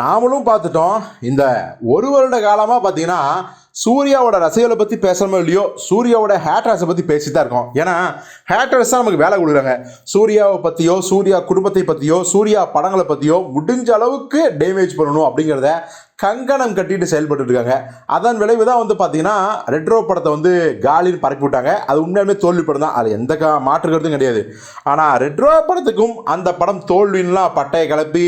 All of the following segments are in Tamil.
நாமளும் பார்த்துட்டோம். இந்த ஒரு வருட காலமாக பார்த்தீங்கன்னா சூர்யாவோட ரசிகர்களை பற்றி பேசுகிறோமோ இல்லையோ சூர்யாவோட ஹேட்டர்ஸை பற்றி பேசி தான் இருக்கோம். ஏன்னா ஹேட்டர்ஸ் தான் நமக்கு வேலை கொடுக்குறாங்க. சூர்யாவை பற்றியோ சூர்யா குடும்பத்தை பற்றியோ சூர்யா படங்களை பற்றியோ முடிஞ்ச அளவுக்கு டேமேஜ் பண்ணணும் அப்படிங்கிறத கங்கணம் கட்டிட்டு செயல்பட்டு இருக்காங்க அதன் விளைவு தான் வந்து பார்த்தீங்கன்னா ரெட்ரோ படத்தை வந்து காலின்னு பறக்கி விட்டாங்க. அது உண்மையாலுமே தோல்வி படம் தான். அது எந்த கா மாற்று கருத்தும் கிடையாது. ஆனால் ரெட்ரோ படத்துக்கும் அந்த படம் தோல்வின்லாம் பட்டையை கிளப்பி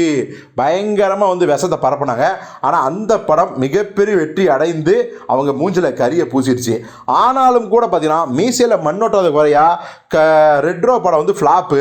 பயங்கரமாக வந்து விஷத்தை பரப்புனாங்க. ஆனால் அந்த படம் மிகப்பெரிய வெற்றி அடைந்து அவங்க மூஞ்சில் கரியை பூசிடுச்சு ஆனாலும் கூட பார்த்தீங்கன்னா மீசையில் மண்ணோட்டாத குறையா க ரெட்ரோ படம் வந்து ஃப்ளாப்பு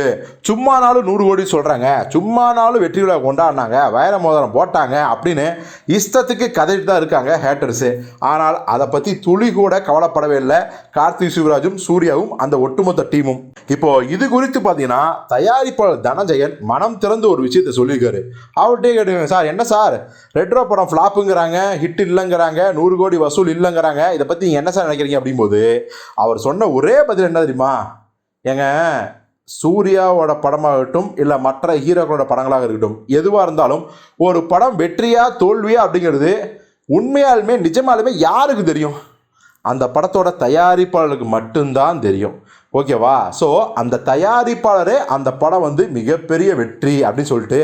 சும்மானாலும் நூறு கோடி சொல்கிறாங்க சும்மானாலும் வெற்றி விழா கொண்டாடினாங்க. வைர மோதிரம் போட்டாங்க அப்படின்னு இஷ்டத்துக்கு கதைட்டு தான் இருக்காங்க ஹேட்டர்ஸு ஆனால் அதை பற்றி துளி கூட கவலைப்படவே இல்லை. கார்த்திக் சிவராஜும் சூர்யாவும் அந்த ஒட்டுமொத்த டீமும். இப்போ இது குறித்து பார்த்தீங்கன்னா தயாரிப்பாளர் தனஞ்சயன் மனம் திறந்து ஒரு விஷயத்தை சொல்லியிருக்காரு. அவர்கிட்டே கேட்டுங்க சார் என்ன சார்? ரெட்ரோ படம் ஃப்ளாப்புங்கிறாங்க ஹிட் இல்லைங்கிறாங்க நூறு கோடி வசூல் இல்லைங்கிறாங்க. இதை பற்றி நீங்கள் என்ன சார் நினைக்கிறீங்க? அப்படிங்கும்போது அவர் சொன்ன ஒரே பதில் என்ன தெரியுமா? ஏங்க சூர்யாவோட படமாகட்டும் இல்லை மற்ற ஹீரோக்களோட படங்களாக இருக்கட்டும் எதுவாக இருந்தாலும் ஒரு படம் வெற்றியா தோல்வியா அப்படிங்கிறது உண்மையாலுமே நிஜமாலுமே யாருக்கு தெரியும்? அந்த படத்தோட தயாரிப்பாளருக்கு மட்டும்தான் தெரியும். ஓகேவா ஸோ அந்த தயாரிப்பாளரே அந்த படம் வந்து மிகப்பெரிய வெற்றி அப்படின்னு சொல்லிட்டு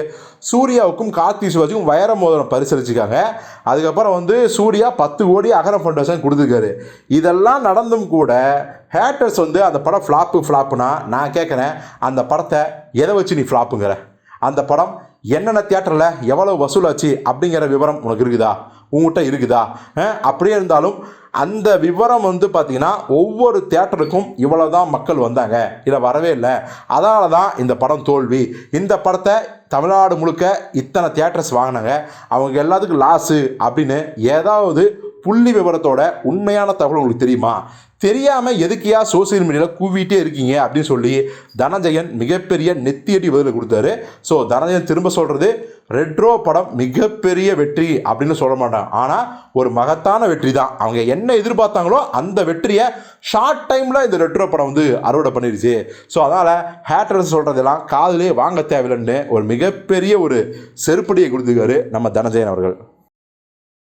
சூர்யாவுக்கும் கார்த்தி சிவாஜிக்கும் வைர மோதிரம் பரிசளிச்சிருக்காங்க. அதுக்கப்புறம் வந்து சூர்யா பத்து கோடி அகர ஃபவுண்டேஷன் கொடுத்துருக்காரு. இதெல்லாம் நடந்தும் கூட ஹேட்டர்ஸ் வந்து அந்த படம் ஃப்ளாப்பு ஃப்ளாப்புனா நான் கேட்குறேன் அந்த படத்தை எதை வச்சு நீ ஃப்ளாப்புங்கிற அந்த படம் என்னென்ன தியேட்டரில் எவ்வளோ வசூலாச்சு அப்படிங்கிற விவரம் உனக்கு இருக்குதா? உங்ககிட்ட இருக்குதா? அப்படியே இருந்தாலும் அந்த விவரம் வந்து பார்த்திங்கன்னா ஒவ்வொரு தேட்டருக்கும் இவ்வளோ தான் மக்கள் வந்தாங்க. இதை வரவே இல்லை. அதனால தான் இந்த படம் தோல்வி. இந்த படத்தை தமிழ்நாடு முழுக்க இத்தனை தேட்டர்ஸ் வாங்கினாங்க. அவங்க எல்லாத்துக்கும் லாஸு அப்படின்னு ஏதாவது புள்ளி விவரத்தோட உண்மையான தகவல் உங்களுக்கு தெரியுமா? தெரியாமல் எதுக்கியா சோசியல் மீடியாவில் கூவிட்டே இருக்கீங்க அப்படின்னு சொல்லி தனஞ்சயன் மிகப்பெரிய நெத்தியடி பதில் கொடுத்தாரு. ஸோ தனஞ்சயன் திரும்ப சொல்கிறது ரெட்ரோ படம் மிகப்பெரிய வெற்றி அப்படின்னு சொல்ல மாட்டான். ஆனால் ஒரு மகத்தான வெற்றி தான் அவங்க என்ன எதிர்பார்த்தாங்களோ அந்த வெற்றியை ஷார்ட் டைமில் இந்த ரெட்ரோ படம் வந்து அறுவடை பண்ணிருச்சு. ஸோ அதனால் ஹேட்ரஸ் சொல்கிறதெல்லாம் காதலே வாங்க தேவையில்லைன்னு ஒரு மிகப்பெரிய ஒரு செருப்படியை கொடுத்துருக்காரு நம்ம தனஞ்சயன் அவர்கள்.